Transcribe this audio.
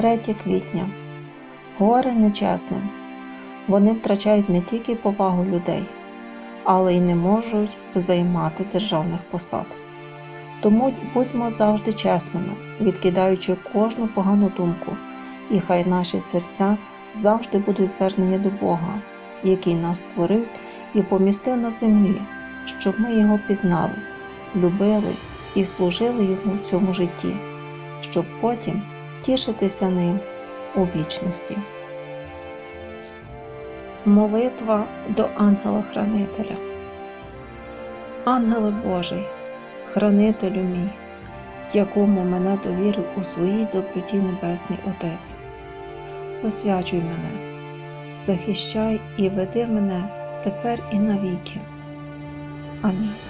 3 квітня. Горе нечесним. Вони втрачають не тільки повагу людей, але й не можуть займати державних посад. Тому будьмо завжди чесними, відкидаючи кожну погану думку, і хай наші серця завжди будуть звернені до Бога, який нас створив і помістив на землі, щоб ми його пізнали, любили і служили йому в цьому житті, щоб потім тішитися ним у вічності. Молитва до ангела-хранителя. Ангеле Божий, хранителю мій, якому мене довірив у своїй доброті Небесний Отець. Освячуй мене, захищай і веди мене тепер і навіки. Амінь.